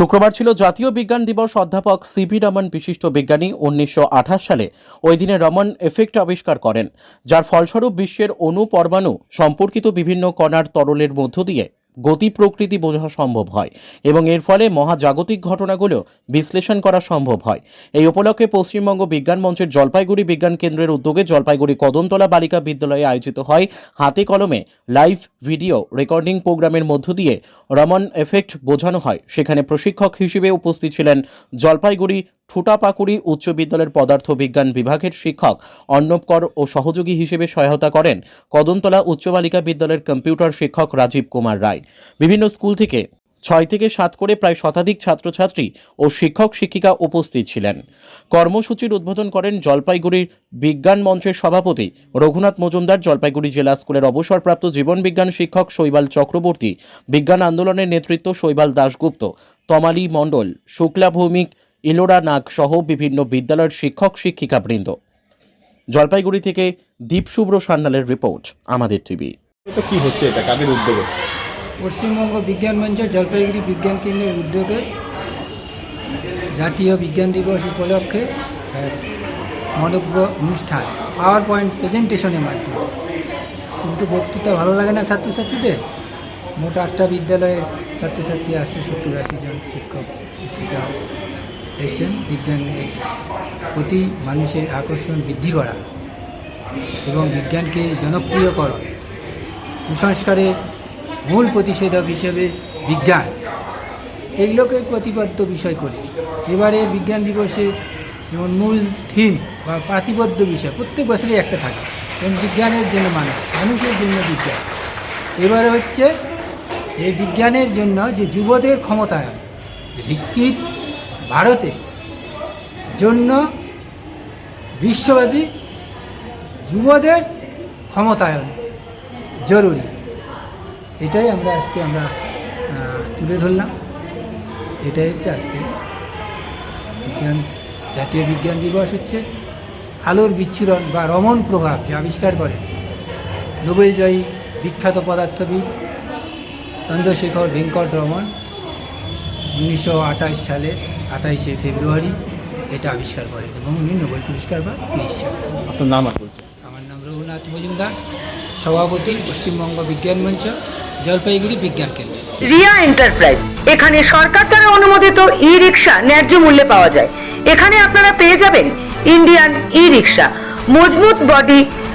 শুক্রবার ছিল জাতীয় বিজ্ঞান দিবস অধ্যাপক সিভি রমন বিশিষ্ট বিজ্ঞানী উনিশশো আঠাশ সালে ওই দিনে রমন এফেক্ট আবিষ্কার করেন, যার ফলস্বরূপ বিশ্বের অণু পরমাণু সম্পর্কিত বিভিন্ন কণার তরলের মধ্য দিয়ে গতি প্রকৃতি বোঝা সম্ভব হয় এবং এর ফলে মহাজাগতিক ঘটনাগুলো বিশ্লেষণ করা সম্ভব হয়। এই উপলক্ষে পশ্চিমবঙ্গ বিজ্ঞান মঞ্চের জলপাইগুড়ি বিজ্ঞান কেন্দ্রের উদ্যোগে জলপাইগুড়ি কদমতলা বালিকা বিদ্যালয়ে আয়োজিত হয় হাতে কলমে লাইভ ভিডিও রেকর্ডিং প্রোগ্রামের মধ্য দিয়ে রমন এফেক্ট বোঝানো হয়। সেখানে প্রশিক্ষক হিসেবে উপস্থিত ছিলেন জলপাইগুড়ি ঠুটাপাকুড়ি উচ্চ বিদ্যালয়ের পদার্থ বিজ্ঞান বিভাগের শিক্ষক অর্ণব কর ও সহযোগী হিসেবে সহায়তা করেন কদমতলা উচ্চ বালিকা বিদ্যালয়ের কম্পিউটার শিক্ষক রাজীব কুমার রায়। বিভিন্ন স্কুল থেকে ছয় থেকে সাত করে প্রায় শতাধিক ছাত্রছাত্রী ও শিক্ষক শিক্ষিকা উপস্থিত ছিলেন। কর্মসূচির উদ্বোধন করেন জলপাইগুড়ির বিজ্ঞান মঞ্চের সভাপতি রঘুনাথ মজুমদার, জলপাইগুড়ি জেলা স্কুলের অবসরপ্রাপ্ত জীবনবিজ্ঞান শিক্ষক শৈবাল চক্রবর্তী, বিজ্ঞান আন্দোলনের নেতৃত্ব শৈবাল দাশগুপ্ত, তমালি মণ্ডল শুক্লা ভৌমিক ইলোরা নাগ সহ বিভিন্ন বিদ্যালয়ের শিক্ষক শিক্ষিকা বৃন্দ জলপাইগুড়ি থেকে দীপশুভ্র সান্যালের রিপোর্ট আমাদের টিভি। তো কি হচ্ছে এটা? কাদের উদ্যোগে? পশ্চিমবঙ্গ বিজ্ঞান মঞ্চ জলপাইগুড়ি বিজ্ঞান কেন্দ্রের উদ্যোগে জাতীয় বিজ্ঞান দিবস উপলক্ষে মনজ্ঞ অনুষ্ঠান পাওয়ার পয়েন্ট প্রেজেন্টেশনের মাধ্যমে। শুধু বক্তৃতা ভালো লাগে না ছাত্রছাত্রীদের? মোট আটটা বিদ্যালয়ে ছাত্রছাত্রী আসছে সত্তর আশি জন শিক্ষক শিক্ষিকা। এসেছেন বিজ্ঞানের প্রতি মানুষের আকর্ষণ বৃদ্ধি করা এবং বিজ্ঞানকে জনপ্রিয় করা কুসংস্কারের মূল প্রতিষেধক হিসেবে বিজ্ঞান। এইগুলোকে প্রতিপাদ্য বিষয় করে। এবারে বিজ্ঞান দিবসে যেমন মূল থিম বা প্রাতিবদ্ধ বিষয়, প্রত্যেক বছরই একটা থাকে। যেমন বিজ্ঞানের জন্য মানুষ, মানুষের জন্য বিজ্ঞান। এবারে হচ্ছে এই বিজ্ঞানের জন্য যে যুবদের ক্ষমতায়ন, যে বিকৃত ভারতে জন্য বিশ্বব্যাপী যুবদের ক্ষমতায়ন জরুরি। এটাই আমরা আজকে আমরা তুলে ধরলাম। এটাই হচ্ছে আজকে বিজ্ঞান, জাতীয় বিজ্ঞান দিবস হচ্ছে। আলোর বিচ্ছুরণ বা রমন প্রভাব যে আবিষ্কার করে। নোবেলজয়ী বিখ্যাত পদার্থবিদ চন্দ্রশেখর ভেঙ্কট রমন উনিশশো আঠাশ সালে আঠাইশে ফেব্রুয়ারি এটা আবিষ্কার করেন এবং উনি নোবেল পুরস্কার বা তিরিশ সালে। আপনার নাম আর আমার নাম রঘুনাথ মজুমদার সভাপতি পশ্চিমবঙ্গ বিজ্ঞান মঞ্চ জলপাইগুড়ি বিজ্ঞান কেন্দ্র। রিয়া এন্টারপ্রাইজ এখানে সরকার দ্বারা অনুমোদিত ই রিক্সা ন্যায্য মূল্যে পাওয়া যায়। এখানে আপনারা পেয়ে যাবেন ইন্ডিয়ান ই রিক্সা মজবুত বডি